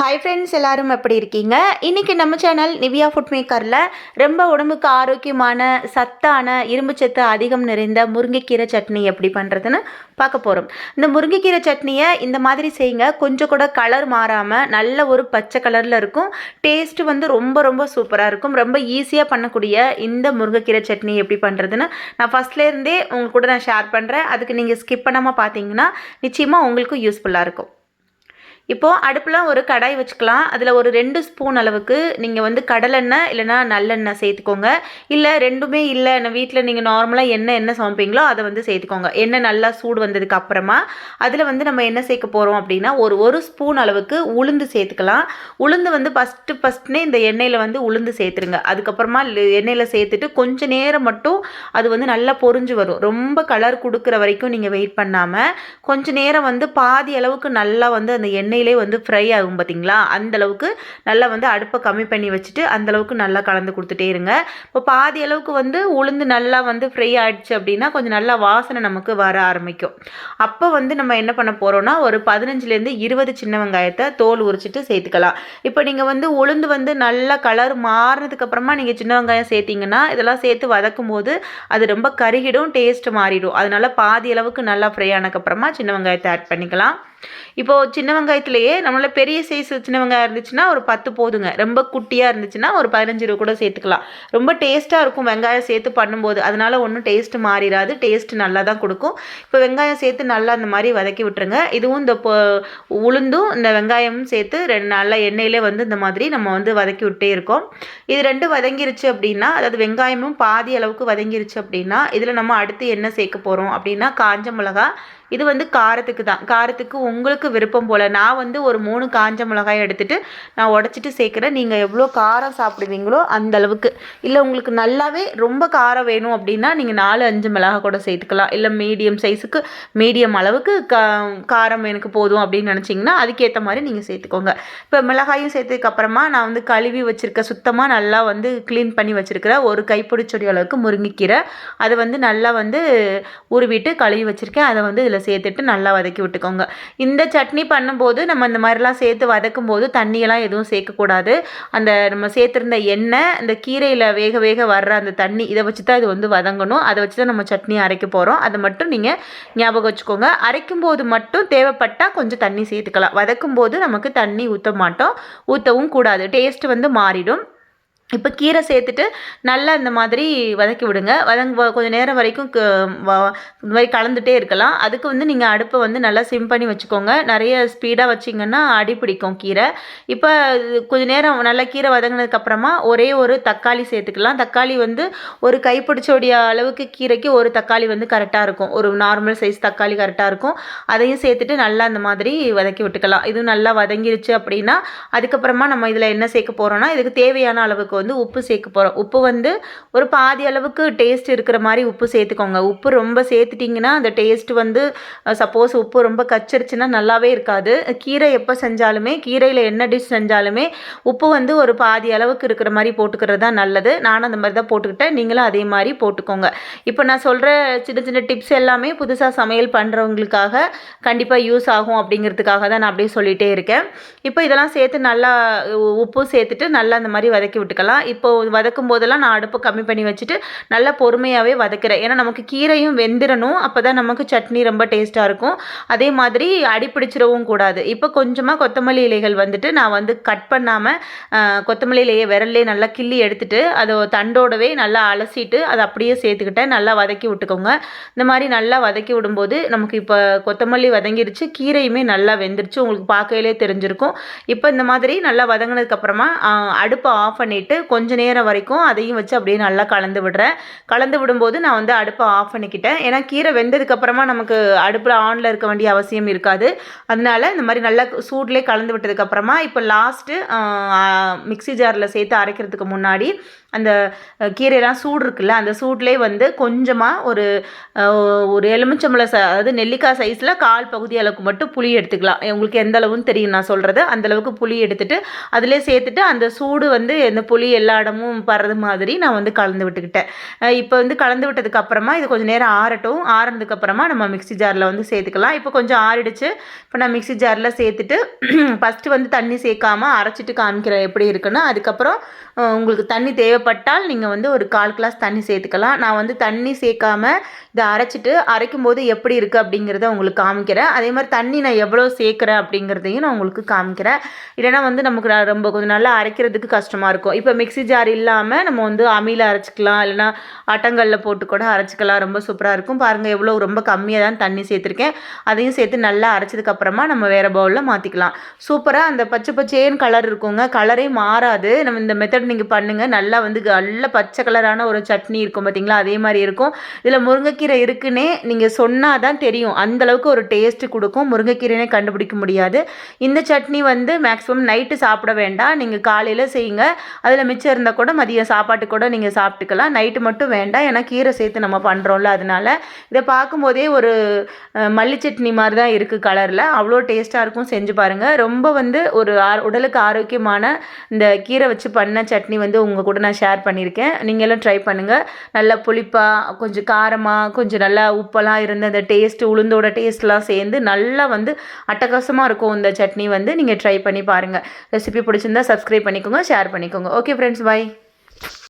Hi friends எல்லாரும் எப்படி இருக்கீங்க? இன்றைக்கி நம்ம சேனல் நிவியா ஃபுட் மேக்கரில் ரொம்ப உடம்புக்கு ஆரோக்கியமான சத்தான இரும்புச்சத்து அதிகம் நிறைந்த முருங்கைக்கீரை சட்னி எப்படி பண்ணுறதுன்னு பார்க்க போகிறோம் இந்த முருங்கைக்கீரை சட்னியை இந்த மாதிரி செய்யுங்க. கொஞ்சம் கூட கலர் மாறாமல் நல்ல ஒரு பச்சை கலரில் இருக்கும். டேஸ்ட்டு வந்து ரொம்ப ரொம்ப சூப்பராக இருக்கும். ரொம்ப ஈஸியாக பண்ணக்கூடிய இந்த முருங்கைக்கீரை சட்னி எப்படி பண்ணுறதுன்னு நான் ஃபஸ்ட்லேருந்தே உங்கள் கூட நான் ஷேர் பண்ணுறேன் அதுக்கு நீங்கள் ஸ்கிப் பண்ணாமல் பார்த்தீங்கன்னா நிச்சயமாக உங்களுக்கும் யூஸ்ஃபுல்லாக இருக்கும். இப்போது அடுப்பில் ஒரு கடாய் வச்சுக்கலாம். அதில் ஒரு ரெண்டு ஸ்பூன் அளவுக்கு நீங்கள் வந்து கடலெண்ணெய் இல்லைனா நல்லெண்ணெய் சேர்த்துக்கோங்க. இல்லை ரெண்டுமே இல்லை நான் வீட்டில் நீங்கள் நார்மலாக எண்ணெய் என்ன சமைப்பீங்களோ அதை வந்து சேர்த்துக்கோங்க. எண்ணெய் நல்லா சூடு வந்ததுக்கு அப்புறமா அதில் வந்து நம்ம என்ன சேர்க்க போகிறோம் அப்படின்னா ஒரு ஒரு ஸ்பூன் அளவுக்கு உளுந்து சேர்த்துக்கலாம். உளுந்து வந்து ஃபஸ்ட்டு ஃபஸ்ட்னே இந்த எண்ணெயில் வந்து உளுந்து சேர்த்துருங்க. அதுக்கப்புறமா எண்ணெயில் சேர்த்துட்டு கொஞ்சம் நேரம் மட்டும் அது வந்து நல்லா பொரிஞ்சு வரும். ரொம்ப கலர் கொடுக்குற வரைக்கும் நீங்கள் வெயிட் பண்ணாமல் கொஞ்சம் நேரம் வந்து பாதி அளவுக்கு நல்லா வந்து அந்த எண்ணெய் எண்ணெயிலே வந்து ஃப்ரை ஆகும் பார்த்தீங்களா அந்தளவுக்கு நல்லா வந்து அடுப்பை கம்மி பண்ணி வச்சுட்டு அந்தளவுக்கு நல்லா கலந்து கொடுத்துட்டே இருங்க. இப்போ பாதி அளவுக்கு வந்து உளுந்து நல்லா வந்து ஃப்ரை ஆகிடுச்சு அப்படின்னா கொஞ்சம் நல்லா வாசனை நமக்கு வர ஆரம்பிக்கும். அப்போ வந்து நம்ம என்ன பண்ண போகிறோம்னா ஒரு பதினஞ்சுலேருந்து இருபது சின்ன வெங்காயத்தை தோல் உரிச்சிட்டு சேர்த்துக்கலாம். இப்போ நீங்கள் வந்து உளுந்து வந்து நல்லா கலர் மாறினதுக்கப்புறமா நீங்கள் சின்ன வெங்காயம் சேர்த்திங்கன்னா இதெல்லாம் சேர்த்து வதக்கும் போது அது ரொம்ப கருகிடும் டேஸ்ட்டு மாறிடும். அதனால் பாதி அளவுக்கு நல்லா ஃப்ரை ஆனதுக்கப்புறமா சின்ன வெங்காயத்தை ஆட் பண்ணிக்கலாம். இப்போது சின்ன வெங்காயத்துலேயே நம்மளால பெரிய சைஸ் சின்ன வெங்காயம் இருந்துச்சுன்னா ஒரு பத்து போதுங்க. ரொம்ப குட்டியாக இருந்துச்சுன்னா ஒரு பதினஞ்சு ரூபா கூட சேர்த்துக்கலாம். ரொம்ப டேஸ்ட்டாக இருக்கும் வெங்காயம் சேர்த்து பண்ணும்போது. அதனால் ஒன்றும் டேஸ்ட்டு மாறிடாது டேஸ்ட் நல்லா தான் கொடுக்கும். இப்போ வெங்காயம் சேர்த்து நல்லா அந்த மாதிரி வதக்கி விட்டுருங்க. இதுவும் இந்த உளுந்தும் இந்த வெங்காயமும் சேர்த்து ரெண்டு நல்லா எண்ணெயிலே வந்து இந்த மாதிரி நம்ம வந்து வதக்கி விட்டே இருக்கோம். இது ரெண்டு வதங்கிருச்சு அப்படின்னா அதாவது வெங்காயமும் பாதி அளவுக்கு வதங்கிருச்சு அப்படின்னா இதில் நம்ம அடுத்து என்ன சேர்க்க போகிறோம் அப்படின்னா காஞ்ச மிளகா இது வந்து காரத்துக்கு தான். காரத்துக்கு உங்களுக்கு விருப்பம் போல். நான் வந்து ஒரு மூணு காஞ்ச மிளகாய் எடுத்துகிட்டு நான் உடச்சிட்டு சேர்க்குறேன். நீங்கள் எவ்வளோ காரம் சாப்பிடுவீங்களோ அந்த அளவுக்கு. இல்லை உங்களுக்கு நல்லாவே ரொம்ப காரம் வேணும் அப்படின்னா நீங்கள் நாலு அஞ்சு மிளகாய் கூட சேர்த்துக்கலாம். இல்லை மீடியம் சைஸுக்கு மீடியம் அளவுக்கு காரம் எனக்கு போதும் அப்படின்னு நினச்சிங்கன்னா அதுக்கேற்ற மாதிரி நீங்கள் சேர்த்துக்கோங்க. இப்போ மிளகாயும் சேர்த்ததுக்கப்புறமா நான் வந்து கழுவி வச்சுருக்க சுத்தமாக நல்லா வந்து க்ளீன் பண்ணி வச்சுருக்கிறேன் ஒரு கைப்பிடிச்சொடி அளவுக்கு முருங்கைக்கீரை. அதை வந்து நல்லா வந்து உருவிட்டு கழுவி வச்சுருக்கேன். அதை வந்து இதில் சேர்த்துட்டு நல்லா வதக்கி விட்டுக்கோங்க. இந்த சட்னி பண்ணும்போது நம்ம இந்த மாதிரிலாம் சேர்த்து வதக்கும் போது தண்ணியெல்லாம் எதுவும் சேர்க்கக்கூடாது. அந்த நம்ம சேர்த்துருந்த எண்ணெய் அந்த கீரையில் வேக வேக வர்ற அந்த தண்ணி இதை வச்சு தான் இது வந்து வதங்கணும். அதை வச்சு தான் நம்ம சட்னி அரைக்க போகிறோம் அதை மட்டும் நீங்கள் ஞாபகம் வச்சுக்கோங்க. அரைக்கும் போது மட்டும் தேவைப்பட்டால் கொஞ்சம் தண்ணி சேர்த்துக்கலாம். வதக்கும் போது நமக்கு தண்ணி ஊற்ற மாட்டோம். ஊற்றவும் கூடாது. டேஸ்ட் வந்து மாறிடும். இப்போ கீரை சேர்த்துட்டு நல்லா இந்த மாதிரி வதக்கி விடுங்க. வதங்க கொஞ்சம் நேரம் வரைக்கும் இந்த மாதிரி கலந்துகிட்டே இருக்கலாம். அதுக்கு வந்து நீங்கள் அடுப்பை வந்து நல்லா சிம் பண்ணி வச்சுக்கோங்க. நிறைய ஸ்பீடாக வச்சிங்கன்னா அடி பிடிக்கும் கீரை. இப்போ கொஞ்சம் நேரம் நல்லா கீரை வதங்கினதுக்கப்புறமா ஒரே ஒரு தக்காளி சேர்த்துக்கலாம். தக்காளி வந்து ஒரு கைப்பிடிச்சோடைய அளவுக்கு கீரைக்கு ஒரு தக்காளி வந்து கரெக்டாக இருக்கும். ஒரு நார்மல் சைஸ் தக்காளி கரெக்டாக இருக்கும். அதையும் சேர்த்துட்டு நல்லா அந்த மாதிரி வதக்கி விட்டுக்கலாம். இதுவும் நல்லா வதங்கிருச்சு அப்படின்னா அதுக்கப்புறமா நம்ம இதில் என்ன சேர்க்க போகிறோம்னா இதுக்கு தேவையான அளவுக்கு வந்து உப்பு சேர்க்க போகிறோம் உப்பு வந்து ஒரு பாதி அளவுக்கு டேஸ்ட் இருக்கிற மாதிரி உப்பு சேர்த்துக்கோங்க. உப்பு ரொம்ப சேர்த்துட்டிங்கன்னா அந்த டேஸ்ட் வந்து சப்போஸ் உப்பு ரொம்ப கச்சிருச்சுன்னா நல்லாவே இருக்காது. கீரை எப்போ செஞ்சாலுமே கீரையில் என்ன டிஷ் செஞ்சாலுமே உப்பு வந்து ஒரு பாதி அளவுக்கு இருக்கிற மாதிரி போட்டுக்கிறது தான் நல்லது. நானும் அந்த மாதிரி தான் போட்டுக்கிட்டேன். நீங்களும் அதே மாதிரி போட்டுக்கோங்க. இப்போ நான் சொல்கிற சின்ன சின்ன டிப்ஸ் எல்லாமே புதுசாக சமையல் பண்ணுறவங்களுக்காக கண்டிப்பாக யூஸ் ஆகும் அப்படிங்கிறதுக்காக தான் நான் அப்படியே சொல்லிகிட்டே இருக்கேன். இப்போ இதெல்லாம் சேர்த்து நல்லா உப்பு சேர்த்துட்டு நல்லா அந்த மாதிரி வதக்கி விட்டுக்கலாம். வதக்கலாம். இப்போது வதக்கும் போதெல்லாம் நான் அடுப்பு கம்மி பண்ணி வச்சுட்டு நல்லா பொறுமையாகவே வதக்கிறேன். ஏன்னா நமக்கு கீரையும் வெந்துடணும் அப்போ தான் நமக்கு சட்னி ரொம்ப டேஸ்ட்டாக இருக்கும். அதே மாதிரி அடிப்பிடிச்சிடவும் கூடாது. இப்போ கொஞ்சமாக கொத்தமல்லி இலைகள் வந்துட்டு நான் வந்து கட் பண்ணாமல் கொத்தமல்லி இலையை விரல்லே நல்லா கிள்ளி எடுத்துட்டு அதை தண்டோடவே நல்லா அலசிட்டு அதை அப்படியே சேர்த்துக்கிட்டேன். நல்லா வதக்கி விட்டுக்கோங்க. இந்த மாதிரி நல்லா வதக்கி விடும்போது நமக்கு இப்போ கொத்தமல்லி வதங்கிருச்சு. கீரையுமே நல்லா வெந்துருச்சு. உங்களுக்கு பார்க்கையிலே தெரிஞ்சிருக்கும். இப்போ இந்த மாதிரி நல்லா வதங்கினதுக்கப்புறமா அடுப்பை ஆஃப் பண்ணிவிட்டு கொஞ்ச நேரம் வரைக்கும் அதையும் வச்சு அப்படியே நல்லா கலந்து விடுறேன். கலந்து விடும்போது நான் வந்து அடுப்பை ஆஃப் பண்ணிக்கிட்டேன். ஏன்னா கீரை வெந்ததுக்கப்புறமா நமக்கு அடுப்பில் ஆனில் இருக்க வேண்டிய அவசியம் இருக்காது. அதனால இந்த மாதிரி நல்லா சூட்லேயே கலந்து விட்டதுக்கப்புறமா இப்போ லாஸ்ட்டு மிக்சி ஜாரில் சேர்த்து அரைக்கிறதுக்கு முன்னாடி அந்த கீரையெல்லாம் சூடு இருக்குல்ல அந்த சூட்லேயே வந்து கொஞ்சமாக ஒரு ஒரு எலுமிச்சம்பளை ச அதாவது நெல்லிக்காய் சைஸில் கால் பகுதி அளவுக்கு மட்டும் புளி எடுத்துக்கலாம். உங்களுக்கு எந்த அளவுன்னு தெரியும் நான் சொல்கிறது அந்தளவுக்கு புளி எடுத்துகிட்டு அதிலே சேர்த்துட்டு அந்த சூடு வந்து இந்த புளி எல்லா இடமும் படுறது மாதிரி நான் வந்து கலந்து விட்டுக்கிட்டேன். இப்போ வந்து கலந்து விட்டதுக்கு அப்புறமா இது கொஞ்சம் நேரம் ஆறட்டும். ஆறினதுக்கு அப்புறமா நம்ம மிக்ஸி ஜாரில் வந்து சேர்த்துக்கலாம். இப்போ கொஞ்சம் ஆறிடுச்சு. இப்போ நான் மிக்ஸி ஜாரில் சேர்த்துட்டு ஃபஸ்ட்டு வந்து தண்ணி சேர்க்காம அரைச்சிட்டு காமிக்கிறேன் எப்படி இருக்குன்னு அதுக்கப்புறம் உங்களுக்கு தண்ணி தேவைப்பட்டால் நீங்கள் வந்து ஒரு கால் கிளாஸ் தண்ணி சேர்த்துக்கலாம். நான் வந்து தண்ணி சேர்க்காம இதை அரைச்சிட்டு அரைக்கும் போது எப்படி இருக்குது அப்படிங்கிறத உங்களுக்கு காமிக்கிறேன். அதே மாதிரி தண்ணி நான் எவ்வளோ சேர்க்குறேன் அப்படிங்கிறதையும் நான் உங்களுக்கு காமிக்கிறேன். இல்லைனா வந்து நமக்கு நான் ரொம்ப கொஞ்சம் நல்லா அரைக்கிறதுக்கு கஷ்டமாக இருக்கும். இப்போ இப்போ மிக்ஸி ஜார் இல்லாமல் நம்ம வந்து அம்மியில் அரைச்சிக்கலாம். இல்லைனா ஆட்டங்கல்ல போட்டு கூட அரைச்சிக்கலாம். ரொம்ப சூப்பராக இருக்கும். பாருங்கள் எவ்வளோ ரொம்ப கம்மியாக தான் தண்ணி சேர்த்துருக்கேன். அதையும் சேர்த்து நல்லா அரைச்சதுக்கு அப்புறமா நம்ம வேறு பவுலில் மாற்றிக்கலாம் சூப்பராக அந்த பச்சை பச்சேன்னு கலர் இருக்குங்க. கலரே மாறாது. நம்ம இந்த மெத்தட் நீங்கள் பண்ணுங்கள் நல்லா வந்து நல்ல பச்சை கலரான ஒரு சட்னி இருக்கும் பார்த்தீங்களா? அதே மாதிரி இருக்கும். இதில் முருங்கைக்கீரை இருக்குன்னே நீங்கள் சொன்னால் தான் தெரியும். அந்த அளவுக்கு ஒரு டேஸ்ட் கொடுக்கும். முருங்கைக்கீரைனே கண்டுபிடிக்க முடியாது. இந்த சட்னி வந்து மேக்ஸிமம் நைட்டு சாப்பிட வேண்டாம். நீங்கள் காலையில் செய்யுங்க. அதில் மிச்சம் இருந்தால் கூட மதியம் சாப்பாட்டு கூட நீங்கள் சாப்பிட்டுக்கலாம். நைட்டு மட்டும் வேண்டாம். ஏன்னா கீரை சேர்த்து நம்ம பண்ணுறோம்ல அதனால. இதை பார்க்கும்போதே ஒரு மல்லி சட்னி மாதிரி தான் இருக்குது கலரில். அவ்வளோ டேஸ்ட்டாக இருக்கும். செஞ்சு பாருங்கள் ரொம்ப வந்து ஒரு ஆ- உடலுக்கு ஆரோக்கியமான இந்த கீரை வச்சு பண்ண சட்னி வந்து உங்கள் கூட நான் ஷேர் பண்ணியிருக்கேன். நீங்களும் ட்ரை பண்ணுங்கள் நல்லா புளிப்பாக கொஞ்சம் காரமாக கொஞ்சம் நல்லா உப்பெல்லாம் இருந்து அந்த டேஸ்ட்டு உளுந்தோட டேஸ்ட்லாம் சேர்ந்து நல்லா வந்து அட்டகாசமாக இருக்கும் இந்த சட்னி வந்து. நீங்கள் ட்ரை பண்ணி பாருங்கள் ரெசிபி பிடிச்சிருந்தா சப்ஸ்கிரைப் பண்ணிக்கோங்க ஷேர் பண்ணிக்கோங்க. Okay friends by